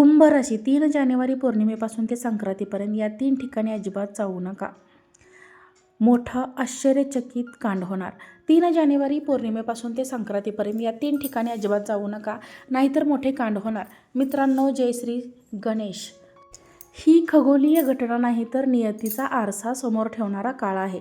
कुंभ राशी तीन जानेवारी पौर्णिमेपासून ते संक्रांतीपर्यंत या तीन ठिकाणी अजिबात जाऊ नका. मोठा आश्चर्यचकित कांड होणार. तीन जानेवारी पौर्णिमेपासून ते संक्रांतीपर्यंत या तीन ठिकाणी अजिबात जाऊ नका. नाहीतर मोठे कांड होणार. मित्रांनो जय श्री गणेश. ही खगोलीय घटना नाही तर नियतीचा आरसा समोर ठेवणारा काळ आहे.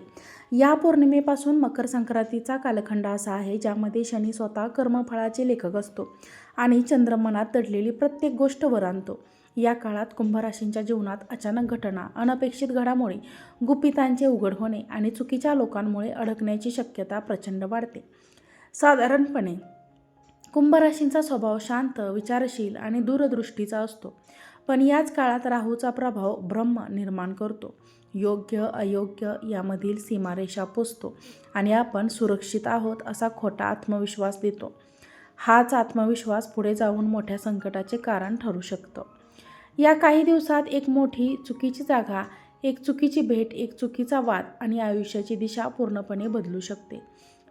या पौर्णिमेपासून मकर संक्रांतीचा कालखंड असा आहे ज्यामध्ये शनी स्वतः कर्मफळाचे लेखक असतो. आणि चंद्रमनात दडलेली प्रत्येक गोष्ट वर आणतो. या काळात कुंभराशींच्या जीवनात अचानक घटना अनपेक्षित घडामोडी गुपितांचे उघड होणे आणि चुकीच्या लोकांमुळे अडकण्याची शक्यता प्रचंड वाढते. साधारणपणे कुंभराशींचा स्वभाव शांत विचारशील आणि दूरदृष्टीचा असतो. पण याच काळात राहूचा प्रभाव ब्रह्म निर्माण करतो. योग्य अयोग्य यामधील सीमारेषा पोचतो आणि आपण सुरक्षित आहोत असा खोटा आत्मविश्वास देतो. हाच आत्मविश्वास पुढे जाऊन मोठ्या संकटाचे कारण ठरू शकतं. या काही दिवसात एक मोठी चुकीची जागा एक चुकीची भेट एक चुकीचा वाद आणि आयुष्याची दिशा पूर्णपणे बदलू शकते.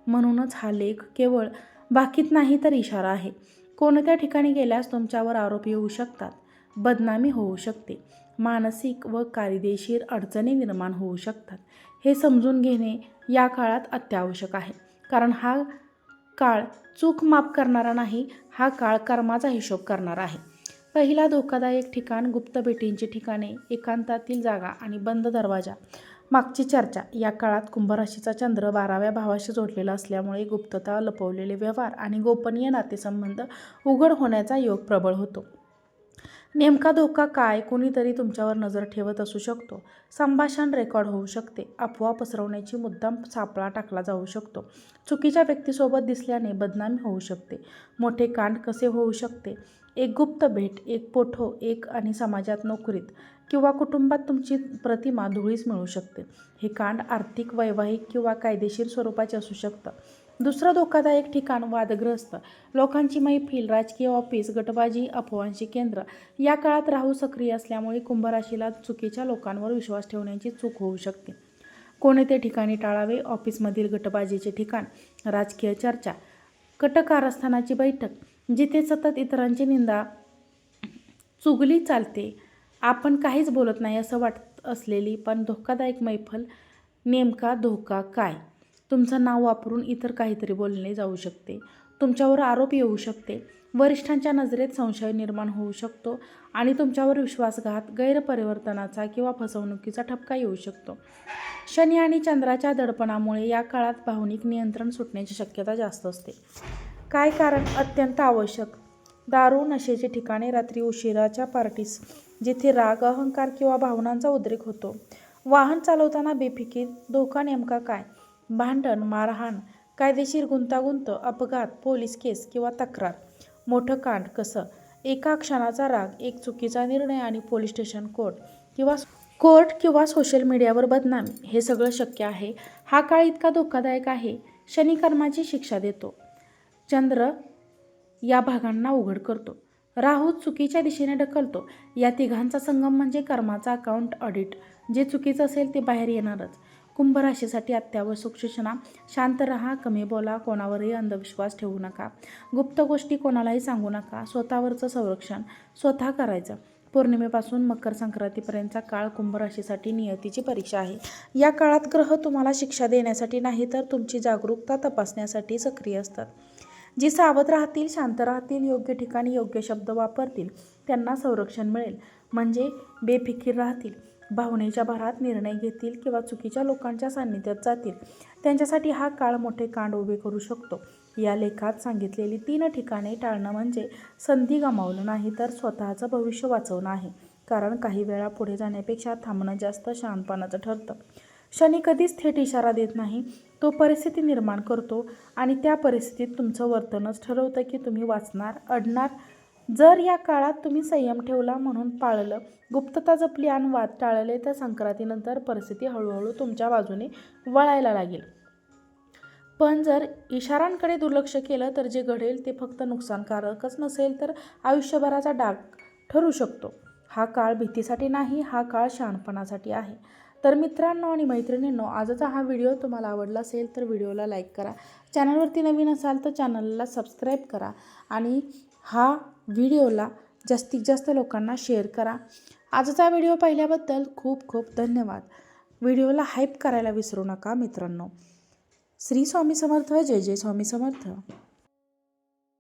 म्हणूनच हा लेख केवळ बाकीत नाही तर इशारा आहे. कोणत्या ठिकाणी गेल्यास तुमच्यावर आरोप येऊ शकतात. बदनामी होऊ शकते. मानसिक व कायदेशीर अडचणी निर्माण होऊ शकतात. हे समजून घेणे या काळात अत्यावश्यक आहे. कारण हा काळ चूक माफ करणारा नाही हा काळ कर्माचा हिशोब करणारा आहे. पहिला धोकादायक ठिकाण गुप्त भेटींची ठिकाणे एकांतातील जागा आणि बंद दरवाजा. मागची चर्चा या काळात कुंभराशीचा चंद्र बाराव्या भावाशी जोडलेला असल्यामुळे गुप्तता लपवलेले व्यवहार आणि गोपनीय नातेसंबंध उघड होण्याचा योग प्रबळ होतो. नेमका धोका काय कोणीतरी तुमच्यावर नजर ठेवत असू शकतो. संभाषण रेकॉर्ड होऊ शकते. अफवा पसरवण्याची मुद्दाम सापळा टाकला जाऊ शकतो. चुकीच्या व्यक्तीसोबत दिसल्याने बदनामी होऊ शकते. मोठे कांड कसे होऊ शकते? एक गुप्त भेट एक पोठो एक आणि समाजात नोकरीत किंवा कुटुंबात तुमची प्रतिमा धुळीस मिळू शकते. हे कांड आर्थिक वैवाहिक किंवा कायदेशीर स्वरूपाचे असू शकतं. दुसरं धोकादायक ठिकाण वादग्रस्त. लोकांची मैफिल राजकीय ऑफिस गटबाजी अफवांची केंद्र. या काळात राहू सक्रिय असल्यामुळे कुंभराशीला चुकीच्या लोकांवर विश्वास ठेवण्याची चूक होऊ शकते. कोणते ठिकाणी टाळावे? ऑफिसमधील गटबाजीचे ठिकाण राजकीय चर्चा. कटकारस्थानाची बैठक जिथे सतत इतरांची निंदा चुगली चालते. आपण काहीच बोलत नाही असं वाटत असलेली पण धोकादायक मैफल नेमका धोका काय? तुमचं नाव वापरून इतर काहीतरी बोलले जाऊ शकते. तुमच्यावर आरोप येऊ शकते. वरिष्ठांच्या नजरेत संशय निर्माण होऊ शकतो आणि तुमच्यावर विश्वासघात गैरपरिवर्तनाचा किंवा फसवणुकीचा ठपका येऊ शकतो. शनी आणि चंद्राच्या दडपणामुळे या काळात भावनिक नियंत्रण सुटण्याची शक्यता जास्त असते. काय कारण? अत्यंत आवश्यक. दारू नशेचे ठिकाणे रात्री उशिराच्या पार्टीस जिथे राग अहंकार किंवा भावनांचा उद्रेक होतो. वाहन चालवताना बेफिकीर धोका नेमका काय? भांडण मारहाण कायदेशीर गुंतागुंत अपघात पोलीस केस किंवा तक्रार. मोठं कांड कसं? एका क्षणाचा राग एक चुकीचा निर्णय आणि पोलीस स्टेशन कोर्ट किंवा कोर्ट किंवा सोशल मीडियावर बदनामी हे सगळं शक्य आहे. हा काळ इतका धोकादायक आहे शनिकर्माची शिक्षा देतो. चंद्र या भागांना उघड करतो. राहू चुकीच्या दिशेने ढकलतो. या तिघांचा संगम म्हणजे कर्माचा अकाउंट ऑडिट जे चुकीचं असेल ते बाहेर येणारच. कुंभराशीसाठी अत्यावश्यक सूचना. शांत राहा कमी बोला कोणावरही अंधविश्वास ठेवू नका. गुप्त गोष्टी कोणालाही सांगू नका. स्वतःवरचं संरक्षण स्वतः करायचं. पौर्णिमेपासून मकर संक्रांतीपर्यंतचा काळ कुंभ राशीसाठी नियतीची परीक्षा आहे. या काळात ग्रह तुम्हाला शिक्षा देण्यासाठी नाही तर तुमची जागरूकता तपासण्यासाठी सक्रिय असतात. जी सावध राहतील शांत राहतील योग्य ठिकाणी योग्य शब्द वापरतील त्यांना संरक्षण मिळेल. म्हणजे बेफिकीर राहतील. भावनेच्या भरात निर्णय घेतील किंवा चुकीच्या लोकांच्या सान्निध्यात जातील. त्यांच्यासाठी हा काळ मोठे कांड उभे करू शकतो. या लेखात सांगितलेली तीन ठिकाणे टाळणं म्हणजे संधी गमावलं नाही तर स्वतःचं भविष्य वाचवणं आहे. कारण काही वेळा पुढे जाण्यापेक्षा थांबणं जास्त शहाणपणाचं ठरतं. शनी कधीच थेट इशारा देत नाही. तो परिस्थिती निर्माण करतो आणि त्या परिस्थितीत तुमचं वर्तनच ठरवतं की तुम्ही वाचणार अडणार जर या काळात तुम्ही संयम ठेवला म्हणून पाळलं गुप्तता जपली आणि वाद टाळले तर संक्रांतीनंतर परिस्थिती हळूहळू तुमच्या बाजूने वळायला लागेल. पण जर इशारांकडे दुर्लक्ष केलं तर जे घडेल ते फक्त नुकसानकारकच नसेल तर आयुष्यभराचा डाग ठरू शकतो. हा काळ भीतीसाठी नाही हा काळ शहाणपणासाठी आहे. तर मित्रांनो आणि मैत्रिणींनो आजचा हा व्हिडिओ तुम्हाला आवडला असेल तर व्हिडिओला लाईक करा. चॅनलवरती नवीन असाल तर चॅनलला सबस्क्राईब करा. आणि हा व्हिडिओला जास्तीत जास्त लोकांना शेअर करा. आजचा व्हिडिओ पाहिल्याबद्दल खूप खूप धन्यवाद. व्हिडिओला हाईप करायला विसरू नका मित्रांनो. श्री स्वामी समर्थ जय जय स्वामी समर्थ.